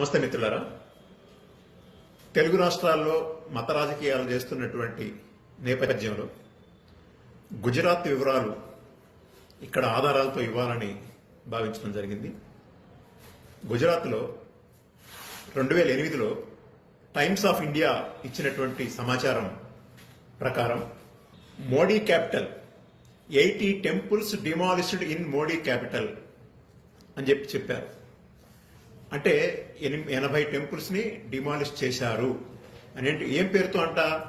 నమస్తే మిత్రులారా. తెలుగు రాష్ట్రాల్లో మత రాజకీయాలు చేస్తున్నటువంటి నేపథ్యంలో గుజరాత్ వివరాలు ఇక్కడ ఆధారాలతో ఇవ్వాలని భావించడం జరిగింది. గుజరాత్లో రెండు వేల ఎనిమిదిలో టైమ్స్ ఆఫ్ ఇండియా ఇచ్చినటువంటి సమాచారం ప్రకారం Modi capital eighty temples demolished in Modi capital అని చెప్పి చెప్పారు. అంటే ఎనిమి ఎనభై టెంపుల్స్ని డిమాలిష్ చేశారు. అని అంటే ఏం పేరుతో అంట?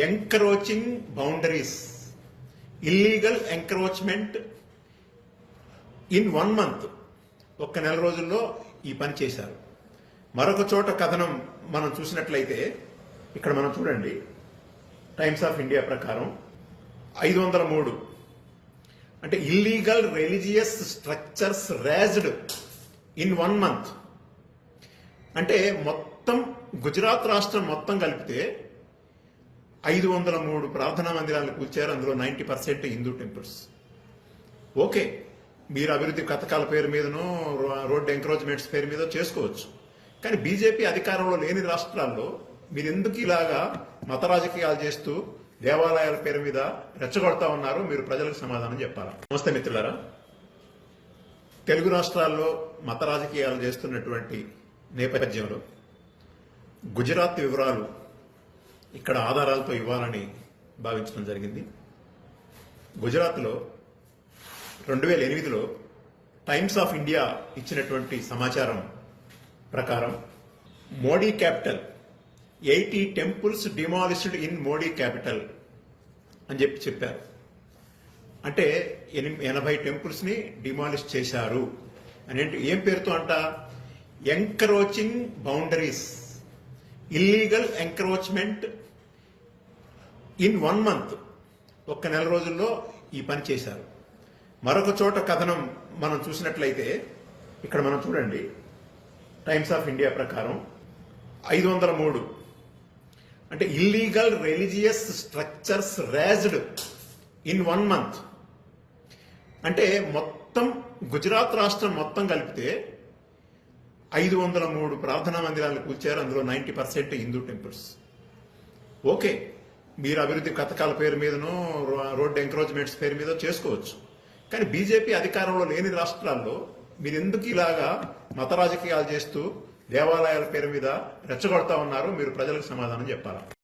Encroaching boundaries. Illegal encroachment in one month. ఒక్క నెల రోజుల్లో ఈ పని చేశారు. మరొక చోట కథనం మనం చూసినట్లయితే ఇక్కడ మనం చూడండి టైమ్స్ ఆఫ్ ఇండియా ప్రకారం ఐదు వందల మూడు. అంటే illegal religious structures razed in one month. అంటే మొత్తం గుజరాత్ రాష్ట్రం మొత్తం కలిపితే ఐదు వందల మూడు ప్రార్థనా మందిరాలను కూల్చారు. అందులో ninety percent Hindu temples. Okay. మీరు అభివృద్ధి పథకాల పేరు మీదనో రో- రోడ్ ఎంక్రోచ్మెంట్స్ పేరు మీద చేసుకోవచ్చు. కానీ బీజేపీ అధికారంలో లేని రాష్ట్రాల్లో మీరు ఎందుకు ఇలాగా మత రాజకీయాలు చేస్తూ దేవాలయాల పేరు మీద రెచ్చగొడతా ఉన్నారు? మీరు ప్రజలకు సమాధానం చెప్పాలా? నమస్తే మిత్రులారా. తెలుగు రాష్ట్రాల్లో మత రాజకీయాలు చేస్తున్నటువంటి నేపథ్యంలో గుజరాత్ వివరాలు ఇక్కడ ఆధారాలతో ఇవ్వాలని భావించడం జరిగింది. గుజరాత్లో రెండు వేల ఎనిమిదిలో టైమ్స్ ఆఫ్ ఇండియా ఇచ్చినటువంటి సమాచారం ప్రకారం Modi capital eighty temples demolished in Modi capital అని చెప్పి చెప్పారు. అంటే ఎనిమి ఎనభై టెంపుల్స్ని డిమాలిష్ చేశారు. అని ఏం పేరుతో అంట? Encroaching boundaries illegal encroachment in one month ఒక్క నెల రోజుల్లో ఈ పని చేశారు. మరొక చోట కథనం మనం చూసినట్లయితే ఇక్కడ మనం చూడండి టైమ్స్ ఆఫ్ ఇండియా ప్రకారం ఐదు వందల మూడు. అంటే illegal religious structures razed in one month అంటే మొత్తం గుజరాత్ రాష్ట్రం మొత్తం కలిపితే ఐదు వందల మూడు ప్రార్థనా మందిరాలను కూల్చారు. అందులో ninety percent Hindu temples. Okay. మీరు అభివృద్ధి పథకాల పేరు మీదనో రో- రోడ్ ఎంక్రోచ్మెంట్స్ పేరు మీద చేసుకోవచ్చు. కానీ బీజేపీ అధికారంలో లేని రాష్ట్రాల్లో మీరు ఎందుకు ఇలాగా మత రాజకీయాలు చేస్తూ దేవాలయాల పేరు మీద రెచ్చగొడతా ఉన్నారు? మీరు ప్రజలకు సమాధానం చెప్పాలి?